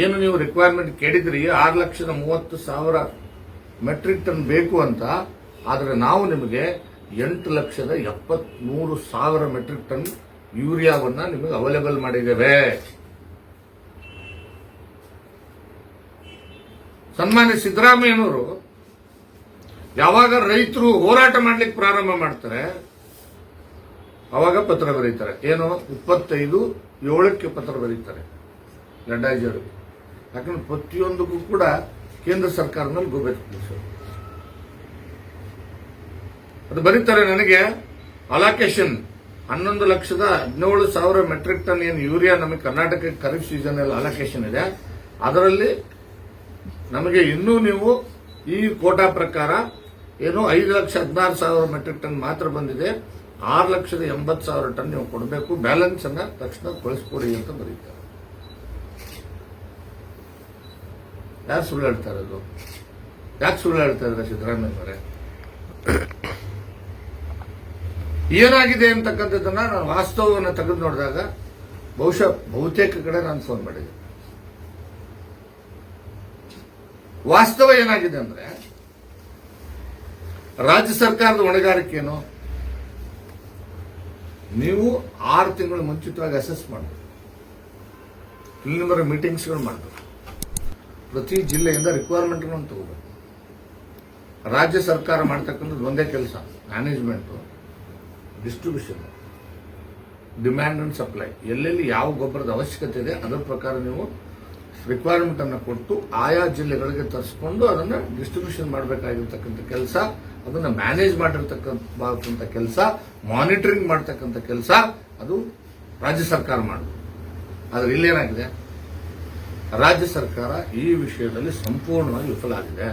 ಏನು ನೀವು ರಿಕ್ವೈರ್ಮೆಂಟ್ ಕೇಳಿದ್ರಿ, ಆರು ಲಕ್ಷದ ಮೂವತ್ತು ಸಾವಿರ ಮೆಟ್ರಿಕ್ ಟನ್ ಬೇಕು ಅಂತ, ಆದರೆ ನಾವು ನಿಮಗೆ ಎಂಟು ಲಕ್ಷದ ಎಪ್ಪತ್ಮೂರು ಸಾವಿರ ಮೆಟ್ರಿಕ್ ಟನ್ ಯೂರಿಯಾವನ್ನ ನಿಮಗೆ ಅವೈಲೇಬಲ್ ಮಾಡಿದ್ದೇವೆ. ಸನ್ಮಾನ್ಯ ಸಿದ್ದರಾಮಯ್ಯನವರು, ಯಾವಾಗ ರೈತರು ಹೋರಾಟ ಮಾಡ್ಲಿಕ್ಕೆ ಪ್ರಾರಂಭ ಮಾಡ್ತಾರೆ, ಅವಾಗ ಪತ್ರ ಬರೀತಾರೆ. ಏನು? ಇಪ್ಪತ್ತೈದು ಏಳಕ್ಕೆ ಪತ್ರ ಬರೀತಾರೆ. ಲಡ್ಡಾಜಿಯವರು ಯಾಕಂದ್ರೆ ಪ್ರತಿಯೊಂದಕ್ಕೂ ಕೂಡ ಕೇಂದ್ರ ಸರ್ಕಾರದಲ್ಲಿ ಗೋಬೇಕು ಅದು ಬರೀತಾರೆ ನನಗೆ ಅಲಾಕೇಶನ್ ಹನ್ನೊಂದು ಲಕ್ಷದ ಹದಿನೇಳು ಸಾವಿರ ಮೆಟ್ರಿಕ್ ಟನ್ ಏನು ಯೂರಿಯಾ ನಮಗೆ ಕರ್ನಾಟಕ ಖರೀಫ್ ಸೀಸನ್ ಅಲ್ಲಿ ಅಲಾಕೇಶನ್ ಇದೆ, ಅದರಲ್ಲಿ ನಮಗೆ ಇನ್ನೂ ನೀವು ಈ ಕೋಟಾ ಪ್ರಕಾರ ಏನು ಐದು ಲಕ್ಷ ಹದಿನಾರು ಸಾವಿರ ಮೆಟ್ರಿಕ್ ಟನ್ ಮಾತ್ರ ಬಂದಿದೆ, ಆರು ಲಕ್ಷದ ಎಂಬತ್ತು ಸಾವಿರ ಟನ್ ನೀವು ಕೊಡಬೇಕು ಬ್ಯಾಲೆನ್ಸ್ ಅನ್ನ ತಕ್ಷಣ ಕಳಿಸ್ಕೊಡಿ ಅಂತ ಬರೀತಾರೆ. ಯಾರು ಸುಳ್ಳು ಹೇಳ್ತಾ ಇರೋದು? ಯಾಕೆ ಸುಳ್ಳು ಹೇಳ್ತಾ ಇರೋದು ಸಿದ್ದರಾಮಯ್ಯವರೇ ಏನಾಗಿದೆ ಅಂತಕ್ಕಂಥದ್ದನ್ನ ನಾನು ವಾಸ್ತವವನ್ನು ತೆಗೆದು ನೋಡಿದಾಗ ಬಹುಶಃ ಬಹುತೇಕ ಕಡೆ ನಾನು ಫೋನ್ ಮಾಡಿದೆ. ವಾಸ್ತವ ಏನಾಗಿದೆ ಅಂದ್ರೆ ರಾಜ್ಯ ಸರ್ಕಾರದ ಹೊಣೆಗಾರಿಕೆ ಏನು? ನೀವು ಆರು ತಿಂಗಳು ಮುಂಚಿತವಾಗಿ ಅಸೆಸ್ ಮಾಡಬೇಕು. ಪ್ರಿಲಿಮಿನರಿ ಮೀಟಿಂಗ್ಸ್ಗಳು ಮಾಡಬೇಕು. ಪ್ರತಿ ಜಿಲ್ಲೆಯಿಂದ ರಿಕ್ವೈರ್ಮೆಂಟ್ ತಗೋಬೇಕು. ರಾಜ್ಯ ಸರ್ಕಾರ ಮಾಡ್ತಕ್ಕಂಥದ್ದು ಒಂದೇ ಕೆಲಸ management distribution demand and supply ಎಲ್ಲೆಲ್ಲಿ ಯಾವ ಗೊಬ್ಬರದ ಅವಶ್ಯಕತೆ ಇದೆ, ಅದರ ಪ್ರಕಾರ ನೀವು ರಿಕ್ವೈರ್ಮೆಂಟ್ ಅನ್ನು ಕೊಟ್ಟು ಆಯಾ ಜಿಲ್ಲೆಗಳಿಗೆ ತರಿಸ್ಕೊಂಡು ಅದನ್ನು ಡಿಸ್ಟ್ರಿಬ್ಯೂಷನ್ ಮಾಡಬೇಕಾಗಿರ್ತಕ್ಕಂಥ ಕೆಲಸ, ಅದನ್ನು ಮ್ಯಾನೇಜ್ ಮಾಡಿರ್ತಕ್ಕಂಥ ಕೆಲಸ ಮಾನಿಟರಿಂಗ್ ಮಾಡ್ತಕ್ಕಂಥ ಕೆಲಸ, ಅದು ರಾಜ್ಯ ಸರ್ಕಾರ ಮಾಡಬೇಕು. ಆದರೆ ಇಲ್ಲೇನಾಗಿದೆ? ರಾಜ್ಯ ಸರ್ಕಾರ ಈ ವಿಷಯದಲ್ಲಿ ಸಂಪೂರ್ಣವಾಗಿ ವಿಫಲ ಆಗಿದೆ